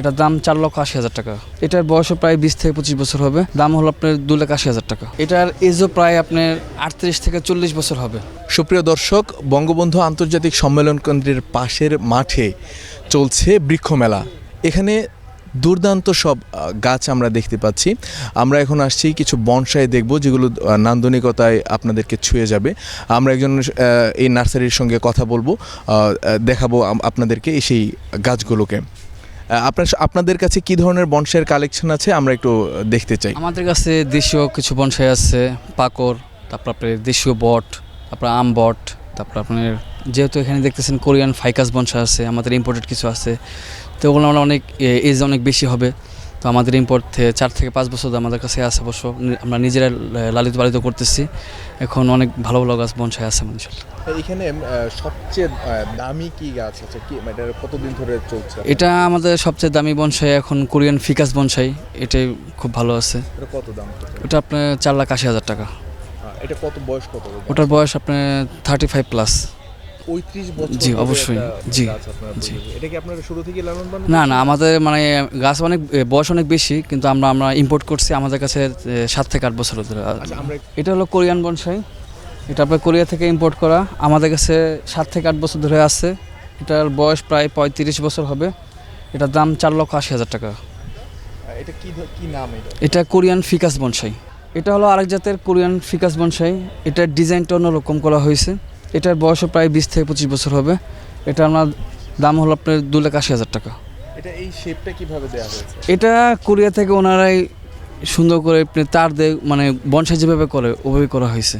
এটার দাম চার লক্ষ আশি হাজার টাকা। এটার বয়সও প্রায় বিশ থেকে পঁচিশ বছর হবে। দাম হলো আপনার দু লাখ আশি হাজার টাকা। এটার এজও প্রায় আপনার আটত্রিশ থেকে চল্লিশ বছর হবে। সুপ্রিয় দর্শক, বঙ্গবন্ধু আন্তর্জাতিক সম্মেলন কেন্দ্রের পাশের মাঠে চলছে বৃক্ষমেলা এখানে দুর্দান্ত সব গাছ আমরা দেখতে পাচ্ছি। আমরা এখন আসছি কিছু বনসাই দেখব, যেগুলো নান্দনিকতায় আপনাদেরকে ছুঁয়ে যাবে। আমরা একজন এই নার্সারির সঙ্গে কথা বলব। দেখাবো আপনাদেরকে সেই গাছগুলোকে। আপনার আপনাদের কাছে কি ধরনের বনসাইয়ের কালেকশন আছে? আমরা একটু দেখতে চাই। আমাদের কাছে দেশীয় কিছু বনসাই আছে। পাকর, তারপর আপনার দেশীয় বট, তারপর আম বট, তারপর আপনার যেহেতু এখানে দেখতেছেন কোরিয়ান ফাইকাস বনসাই আছে, আমাদের ইম্পোর্টেড কিছু আছে। তো ওগুলো আমরা অনেক এজ অনেক বেশি হবে। তো আমাদের ইম্পোর্ট চার থেকে পাঁচ বছর আমাদের কাছে আছে অবশ্য। আমরা নিজেরা লালিত পালিত করতেছি। এখন অনেক ভালো ভালো গাছ বনসাই আছে আমাদের এখানে সবচেয়ে দামি কি গাছ আছে? কি এটা কতদিন ধরে চলছে? এটা আমাদের সবচেয়ে দামি বনসাই এখন কোরিয়ান ফিকাস বনসাই। এটাই খুব ভালো আছে। এটা কত দাম ওটা আপনার চার লাখ আশি হাজার টাকা। এটা কত বয়স কত? ওটার বয়স আপনার থার্টি ফাইভ প্লাস বছর জি, অবশ্যই। জি, জি। এটা কি আপনারা শুরু থেকে লালন পালন না না আমাদের মানে গাছ অনেক বয়স অনেক বেশি কিন্তু আমরা আমরা ইম্পোর্ট করছি আমাদের কাছে সাত থেকে আট বছর ধরে। আচ্ছা এটা হলো কোরিয়ান বনসাই। এটা আপনার কোরিয়া থেকে ইম্পোর্ট করা। আমাদের কাছে সাত থেকে আট বছর ধরে আছে। এটার বয়স প্রায় পঁয়ত্রিশ বছর হবে। এটার দাম চার লক্ষ আশি হাজার টাকা। এটা কি কি নাম এটা? এটা কোরিয়ান ফিকাস বনসাই। এটা হলো আরেক জাতের কোরিয়ান ফিকাস বনসাই। এটার ডিজাইনটা অন্যরকম করা হয়েছে। এটার বয়সও প্রায় বিশ থেকে পঁচিশ বছর হবে। এটা আপনার দাম হলো আপনার দু লাখ আশি হাজার টাকা। এটা এই শেপটা কীভাবে দেওয়া হয়েছে? এটা কোরিয়া থেকে ওনারাই সুন্দর করে আপনি তার দিয়ে মানে বনসাই যেভাবে করে ওভাবে করা হয়েছে।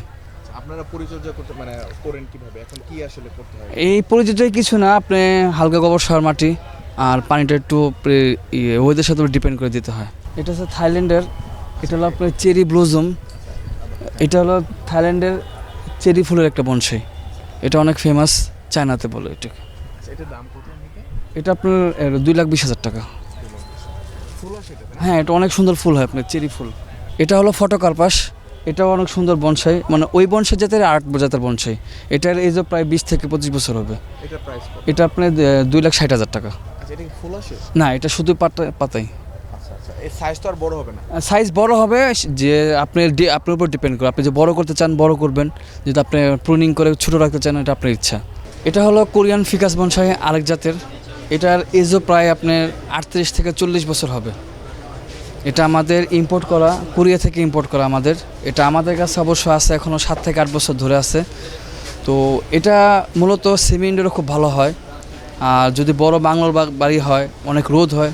আপনারা পরিচর্যা করতে মানে করেন কীভাবে? এখন কি আসলে করতে হয়? এই পরিচর্যায় কিছু না আপনি হালকা গোবর সার মাটি আর পানিটা একটু ওয়েদের সাথে ডিপেন্ড করে দিতে হয়। এটা হচ্ছে থাইল্যান্ডের এটা হলো আপনার চেরি ব্লুজম। এটা হলো থাইল্যান্ডের চেরি ফুলের একটা বনসাই। এটা অনেক ফেমাস চায়নাতে বলে এটাকে। আচ্ছা, দাম এটা আপনার দুই লাখ বিশ হাজার টাকা। হ্যাঁ এটা অনেক সুন্দর ফুল হয় আপনার চেরি ফুল। এটা হলো ফটোকার্পাস এটাও অনেক সুন্দর বনসাই। মানে ওই বনসাই জাতের আট জাতের বনসাই। এটার এই যে প্রায় বিশ থেকে পঁচিশ বছর হবে। এটা আপনার দুই লাখ ষাট হাজার টাকা। আচ্ছা না এটা শুধু পাতা পাতাই। সাইজ তো আর বড় হবে না। সাইজ বড় হবে যে আপনি আপনার উপর ডিপেন্ড করে। আপনি যে বড় করতে চান, বড় করবেন। যদি আপনি প্রুনিং করে ছোট রাখতে চান, এটা আপনার ইচ্ছা। এটা হলো কোরিয়ান ফিকাস বনসাই আরেক জাতের। এটার এজও প্রায় আপনার আটত্রিশ থেকে চল্লিশ বছর হবে। এটা আমাদের ইম্পোর্ট করা কোরিয়া থেকে ইম্পোর্ট করা আমাদের। এটা আমাদের কাছে অবশ্য আছে এখনও সাত থেকে আট বছর ধরে আছে। তো এটা মূলত সেমি ইন্ডোরে খুব ভালো হয়। আর যদি বড় বাংলোর বাড়ি হয়, অনেক রোদ হয়,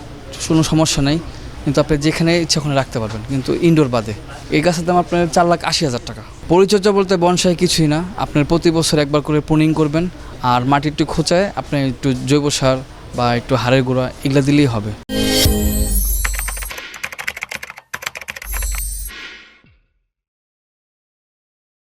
কোনো সমস্যা নেই। কিন্তু আপনি যেখানে ইচ্ছা ওখানে রাখতে পারবেন, কিন্তু ইনডোর বাদে। এই গাছের দাম আপনার চার লাখ আশি হাজার টাকা। পরিচর্যা বলতে বনসাই কিছুই না আপনার প্রতি বছর একবার করে পুনিং করবেন, আর মাটি একটু খোঁচায় আপনি একটু জৈব সার বা একটু হাড়ের গুঁড়া এগুলো দিলেই হবে।